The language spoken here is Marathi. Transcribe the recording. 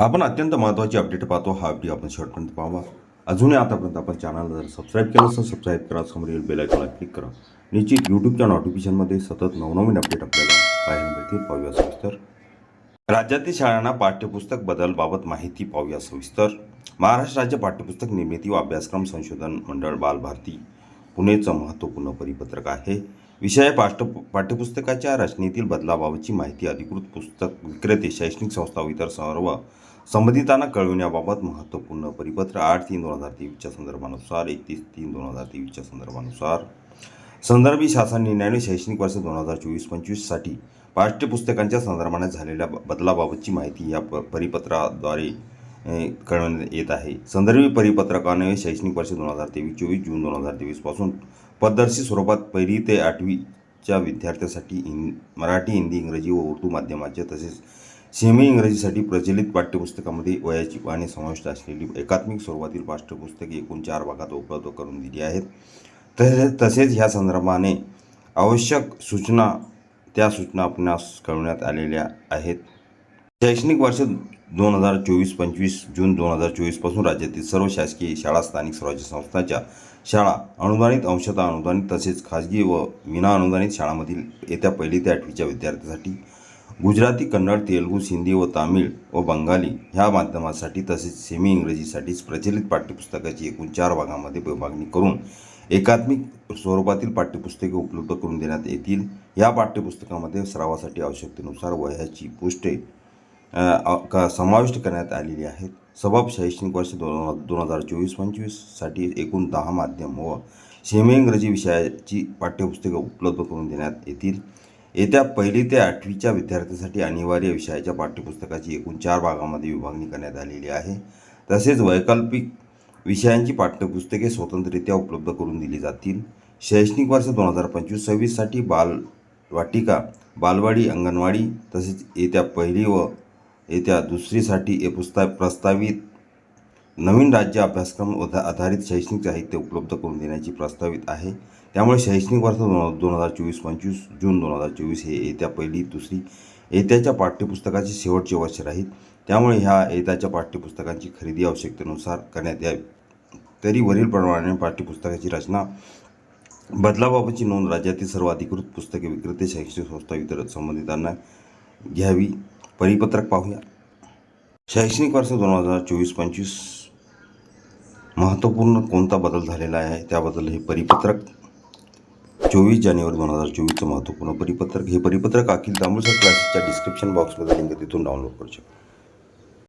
आपण अत्यंत महत्त्वाची अपडेट पाहतो. हा अपडेट आपण शेवटपर्यंत पाहावा. अजूनही आतापर्यंत आपण चॅनलला जर सबस्क्राईब केलं असेल सबस्क्राईब करा. समोर येईल बेलायकॉनला क्लिक करा. निश्चित यूट्यूबच्या नोटिफिकेशनमध्ये सतत नवनवीन अपडेट आपल्याला पाहायला मिळतील. पाहूया सविस्तर. राज्यातील शाळांना पाठ्यपुस्तक बदलबाबत माहिती पाहूया सविस्तर. महाराष्ट्र राज्य पाठ्यपुस्तक निर्मिती व अभ्यासक्रम संशोधन मंडळ बालभारती पुणेचं महत्त्वपूर्ण परिपत्रक आहे. विषय पाठ पाठ्यपुस्तकाच्या रचनेतील बदलाबाबतची माहिती अधिकृत पुस्तक विक्रेते शैक्षणिक संस्था व इतर सर्व संबंधितांना कळविण्याबाबत महत्त्वपूर्ण परिपत्र आठ तीन दोन हजार तेवीसच्या संदर्भानुसार एकतीस तीन दोन हजार तेवीसच्या संदर्भानुसार. संदर्भी शासन निर्णयाने शैक्षणिक वर्ष दोन हजार चोवीस पंचवीससाठी पाठ्यपुस्तकांच्या संदर्भाने झालेल्या ब- बदलाबाबतची माहिती या प परिपत्राद्वारे कळवण्यात येत आहे. संदर्भी परिपत्रकाने शैक्षणिक वर्ष दोन हजार तेवीस चोवीस जून दोन हजार तेवीसपासून पद्धतशीर स्वरूपात पहिली ते आठवीच्या विद्यार्थ्यांसाठी इन मराठी हिंदी इंग्रजी व उर्दू माध्यमाचे तसेच सेमी इंग्रजीसाठी प्रचलित पाठ्यपुस्तकामध्ये वयाची पाने समाविष्ट असलेली एकात्मिक स्वरूपातील पाठ्यपुस्तके एकूण चार भागात उपलब्ध करून दिली आहेत. तसेच तसेच ह्या संदर्भाने आवश्यक सूचना त्या सूचना आपणास कळवण्यात आलेल्या आहेत. शैक्षणिक वर्ष दोन हजार चोवीस पंचवीस जून दोन हजार चोवीसपासून राज्यातील सर्व शासकीय शाळा स्थानिक स्वराज्य संस्थांच्या शाळा अनुदानित अंशतः अनुदानित तसेच खाजगी व विनाअनुदानित शाळांमधील येत्या पहिली ते आठवीच्या विद्यार्थ्यांसाठी गुजराती कन्नड तेलुगू सिंधी व तामिळ व बंगाली ह्या माध्यमासाठी तसेच सेमी इंग्रजीसाठीच प्रचलित पाठ्यपुस्तकाची एकूण चार भागामध्ये विभागणी करून एकात्मिक स्वरूपातील पाठ्यपुस्तके उपलब्ध करून देण्यात येतील. या पाठ्यपुस्तकामध्ये सरावासाठी आवश्यकतेनुसार वयाची पुष्टे का समाविष्ट करण्यात आलेली आहेत. सबब शैक्षणिक वर्ष दोन दोन हजार चोवीस पंचवीससाठी एकूण दहा माध्यम व सेमी इंग्रजी विषयाची पाठ्यपुस्तके उपलब्ध करून देण्यात येतील. येत्या पहिली ते आठवीच्या विद्यार्थ्यांसाठी अनिवार्य विषयाच्या पाठ्यपुस्तकाची एकूण चार भागामध्ये विभागणी करण्यात आलेली आहे. तसेच वैकल्पिक विषयांची पाठ्यपुस्तके स्वतंत्ररित्या उपलब्ध करून दिली जातील. शैक्षणिक वर्ष दोन हजार पंचवीस सव्वीससाठी बाल वाटिका बालवाडी अंगणवाडी तसेच येत्या पहिली व येत्या दुसरीसाठी ए पुस्तक प्रस्तावित नवीन राज्य अभ्यासक्रम आधारित शैक्षणिक साहित्य उपलब्ध करून देण्याची प्रस्तावित आहे. त्यामुळे शैक्षणिक वर्ष दोन दोन हजार चोवीस पंचवीस जून दोन हजार चोवीस हे येत्या पहिली दुसरी येत्याच्या पाठ्यपुस्तकाचे शेवटचे वर्ष राहील. त्यामुळे ह्या येत्याच्या पाठ्यपुस्तकांची खरेदी आवश्यकतेनुसार करण्यात यावी. तरी वरील प्रमाणे पाठ्यपुस्तकाची रचना बदलाबाबतची नोंद राज्यातील सर्व अधिकृत पुस्तके विक्रेते शैक्षणिक संस्था इतर संबंधितांना घ्यावी. परिपत्रक पाहूया. शैक्षणिक वर्ष दोन हजार चोवीस पंचवीस महत्त्वपूर्ण कोणता बदल झालेला आहे? त्याबद्दल हे परिपत्रक चोवीस जानेवारी दोन हजार चोवीसचं महत्त्वपूर्ण परिपत्रक. हे परिपत्रक अखिल तांबूसर क्लासेसच्या डिस्क्रिप्शन बॉक्समध्ये लिंक तिथून डाउनलोड करू शकता.